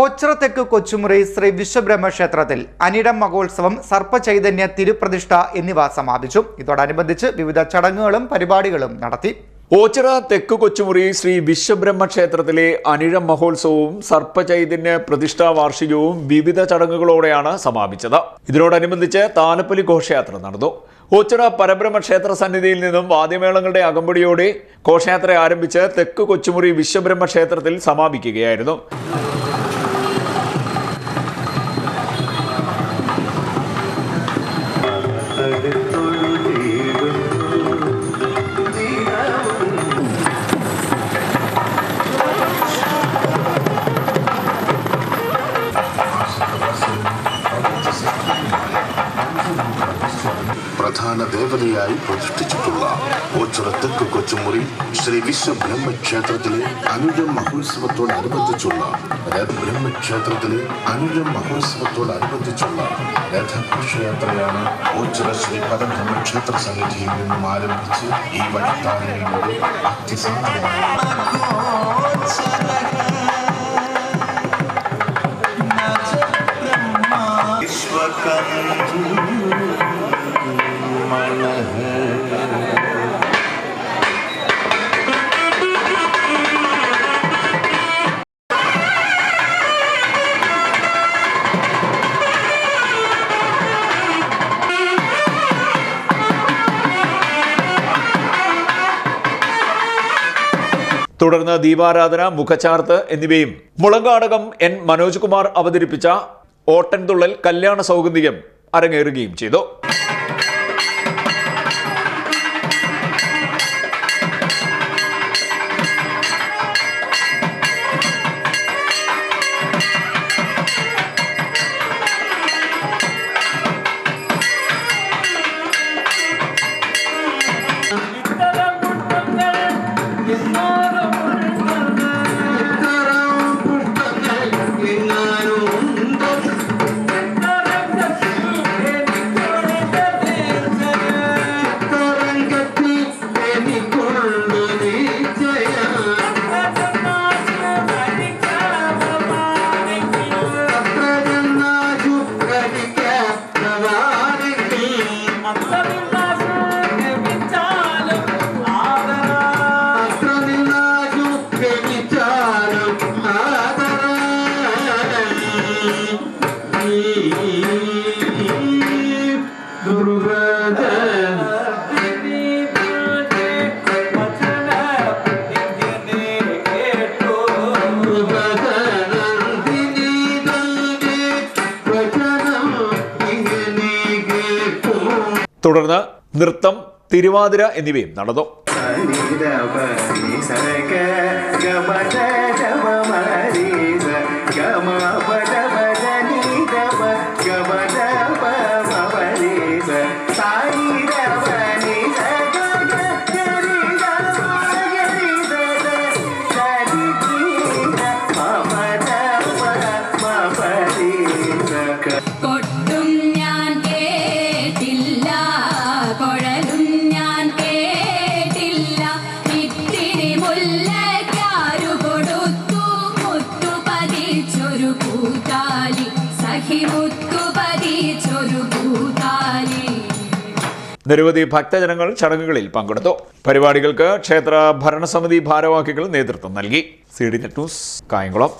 ഓച്ചിറ തെക്ക് കൊച്ചുമുറി ശ്രീ വിശ്വബ്രഹ്മ ക്ഷേത്രത്തിൽ അനിടം മഹോത്സവം സർപ്പചൈതന്യ തിരുപ്രതിഷ്ഠ എന്നിവ സമാപിച്ചു. ഇതോടനുബന്ധിച്ച് വിവിധ ചടങ്ങുകളും പരിപാടികളും നടത്തി. ഓച്ചിറ തെക്ക് കൊച്ചുമുറി ശ്രീ വിശ്വബ്രഹ്മ ക്ഷേത്രത്തിലെ അനിഴം മഹോത്സവവും സർപ്പചൈതന്യ പ്രതിഷ്ഠാ വാർഷികവും വിവിധ ചടങ്ങുകളോടെയാണ് സമാപിച്ചത്. ഇതിനോടനുബന്ധിച്ച് താലപ്പൊലി ഘോഷയാത്ര നടന്നു. ഓച്ചിറ പരബ്രഹ്മ ക്ഷേത്ര സന്നിധിയിൽ നിന്നും വാദ്യമേളങ്ങളുടെ അകമ്പടിയോടെ ഘോഷയാത്ര ആരംഭിച്ച് തെക്ക് കൊച്ചുമുറി വിശ്വബ്രഹ്മ ക്ഷേത്രത്തിൽ സമാപിക്കുകയായിരുന്നു. പ്രധാന ദേവതയായി പ്രതിഷ്ഠിച്ചിട്ടുള്ള ഓച്ചിറ തെക്ക് കൊച്ചുമുറി ശ്രീ വിശ്വ ബ്രഹ്മക്ഷേത്രത്തിലെ അനുജ മഹോത്സവത്തോടനുബന്ധിച്ചുള്ള ബ്രഹ്മക്ഷേത്രത്തിലെ അനുജ മഹോത്സവത്തോടനുബന്ധിച്ചുള്ള രഥഘോഷയാത്രയാണ് ഓച്ചിറ ശ്രീ പരബ്രഹ്മക്ഷേത്ര സന്നിധിയിൽ നിന്നും ആരംഭിച്ച് ഈ വഴിത്താരയിലൂടെ ഭക്തിസാന്ദ്രമായി തുടർന്ന് ദീപാരാധന മുഖചാർത്ത് എന്നിവയും. മുളങ്കാടകം എൻ മനോജ് കുമാർ അവതരിപ്പിച്ച ഓട്ടൻതുള്ളൽ കല്യാണ സൗഗന്ധികം അരങ്ങേറുകയും ചെയ്തു. बिना തുടർന്ന് നൃത്തം തിരുവാതിര എന്നിവയും നടന്നു. കൊട്ടും സഖി മുത്തു പതിച്ചൊരു കൂത്താലി. നിരവധി ഭക്തജനങ്ങൾ ചടങ്ങുകളിൽ പങ്കെടുത്തു. പരിപാടികൾക്ക് ക്ഷേത്ര ഭരണസമിതി ഭാരവാഹികൾ നേതൃത്വം നൽകി. C D net news Kayamkulam.